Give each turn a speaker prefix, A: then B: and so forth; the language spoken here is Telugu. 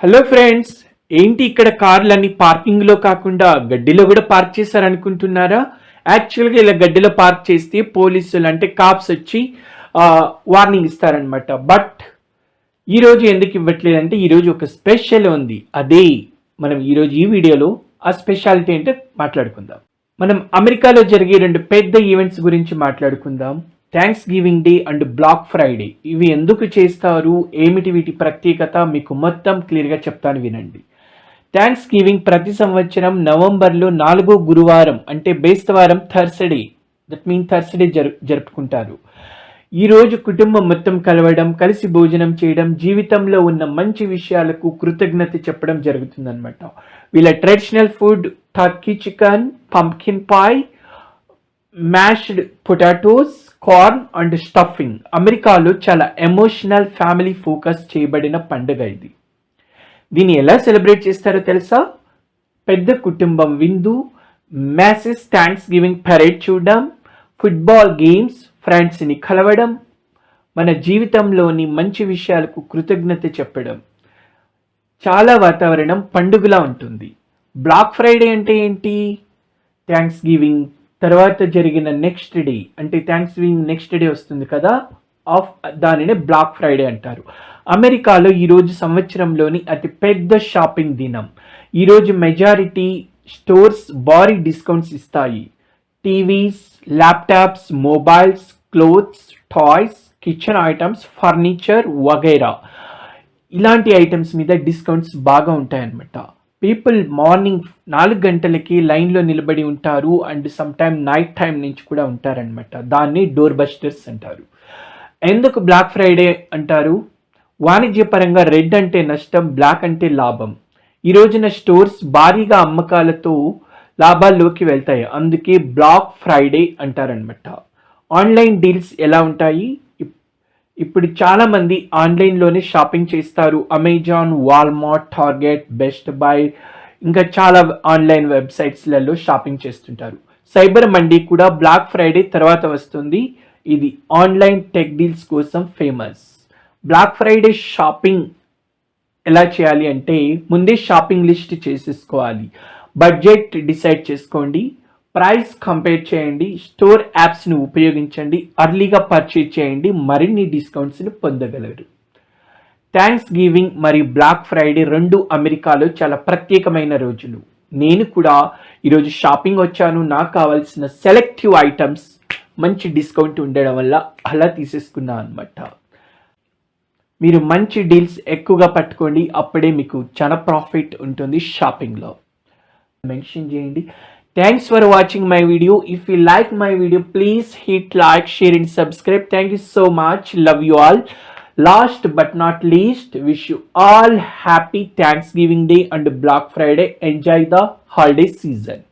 A: హలో ఫ్రెండ్స్ ఏంటి ఇక్కడ కార్లన్నీ పార్కింగ్లో కాకుండా గడ్డిలో కూడా పార్క్ చేశారనుకుంటున్నారా? యాక్చువల్గా ఇలా గడ్డిలో పార్క్ చేస్తే పోలీసులు అంటే కాప్స్ వచ్చి వార్నింగ్ ఇస్తారనమాట బట్ ఈరోజు ఎందుకు ఇవ్వట్లేదంటే ఈరోజు ఒక స్పెషల్ ఉంది. అదే మనం ఈరోజు ఈ వీడియోలో ఆ స్పెషాలిటీ అంటే మాట్లాడుకుందాం. మనం అమెరికాలో జరిగే రెండు పెద్ద ఈవెంట్స్ గురించి మాట్లాడుకుందాం. Thanksgiving Day and Black Friday ఇవి ఎందుకు చేస్తారు? ఏమిటి వీటి ప్రత్యేకత? మీకు మొత్తం క్లియర్గా చెప్తాను వినండి. థ్యాంక్స్ గివింగ్ ప్రతి సంవత్సరం నవంబర్లో నాలుగో గురువారం అంటే బేస్తవారం థర్స్డే దట్ మీన్ థర్స్డే జరు జరుపుకుంటారు. ఈరోజు కుటుంబం మొత్తం కలవడం కలిసి భోజనం చేయడం జీవితంలో ఉన్న మంచి విషయాలకు కృతజ్ఞత చెప్పడం జరుగుతుందన్నమాట. వీళ్ళ traditional food turkey chicken pumpkin pie mashed potatoes corn and stuffing అమెరికాలో చాలా ఎమోషనల్ ఫ్యామిలీ ఫోకస్ చేయబడిన పండుగ ఇది. దీన్ని ఎలా సెలబ్రేట్ చేస్తారో తెలుసా? పెద్ద కుటుంబం విందు మ్యాసెస్ థ్యాంక్స్ గివింగ్ పరేడ్ చూడడం ఫుట్బాల్ గేమ్స్ ఫ్రెండ్స్ని కలవడం మన జీవితంలోని మంచి విషయాలకు కృతజ్ఞత చెప్పడం. చాలా వాతావరణం పండుగలా ఉంటుంది. బ్లాక్ ఫ్రైడే అంటే ఏంటి? థ్యాంక్స్ గివింగ్ తర్వాత జరిగిన నెక్స్ట్ డే అంటే థ్యాంక్స్ వింగ్ నెక్స్ట్ డే వస్తుంది కదా ఆఫ్ దానినే బ్లాక్ ఫ్రైడే అంటారు. అమెరికాలో ఈరోజు సంవత్సరంలోని అతి పెద్ద షాపింగ్ దినం. ఈరోజు మెజారిటీ స్టోర్స్ భారీ డిస్కౌంట్స్ ఇస్తాయి. TVs laptops mobiles clothes toys kitchen items furniture వగైరా. ఇలాంటి ఐటమ్స్ మీద డిస్కౌంట్స్ బాగా ఉంటాయన్నమాట. పీపుల్ మార్నింగ్ నాలుగు గంటలకి లైన్లో నిలబడి ఉంటారు and some time night time నుంచి కూడా ఉంటారనమాట దాన్ని డోర్ బస్టర్స్ అంటారు. ఎందుకు బ్లాక్ ఫ్రైడే అంటారు? వాణిజ్యపరంగా రెడ్ అంటే నష్టం బ్లాక్ అంటే లాభం. ఈ రోజున స్టోర్స్ భారీగా అమ్మకాలతో లాభాల్లోకి వెళ్తాయి. అందుకే బ్లాక్ ఫ్రైడే అంటారనమాట ఆన్లైన్ డీల్స్ ఎలా ఉంటాయి? ఇప్పుడు చాలామంది ఆన్లైన్లోనే షాపింగ్ చేస్తారు. Amazon Walmart Target Best Buy ఇంకా చాలా ఆన్లైన్ వెబ్సైట్స్లలో షాపింగ్ చేస్తుంటారు. సైబర్ మండీ కూడా బ్లాక్ ఫ్రైడే తర్వాత వస్తుంది. ఇది ఆన్లైన్ టెక్ డీల్స్ కోసం ఫేమస్. బ్లాక్ ఫ్రైడే షాపింగ్ ఎలా చేయాలి అంటే ముందే షాపింగ్ లిస్ట్ చేసేసుకోవాలి. బడ్జెట్ డిసైడ్ చేసుకోండి. ప్రైస్ కంపేర్ చేయండి స్టోర్ యాప్స్ని ఉపయోగించండి అర్లీగా పర్చేజ్ చేయండి మరిన్ని డిస్కౌంట్స్ని పొందగలరు. థ్యాంక్స్ గివింగ్ మరియు బ్లాక్ ఫ్రైడే రెండు అమెరికాలో చాలా ప్రత్యేకమైన రోజులు. నేను కూడా ఈరోజు షాపింగ్ వచ్చాను నాకు కావాల్సిన సెలెక్టివ్ ఐటమ్స్ మంచి డిస్కౌంట్ ఉండడం వల్ల అలా తీసేసుకున్నాను అనమాట మీరు మంచి డీల్స్ ఎక్కువగా పట్టుకోండి అప్పుడే మీకు చాలా ప్రాఫిట్ ఉంటుంది షాపింగ్లో మెన్షన్ చేయండి. Thanks for watching my video. If you like my video, please hit like, share and subscribe. Thank you so much. Love you all. Last but not least, wish you all happy Thanksgiving Day and Black Friday. Enjoy the holiday season.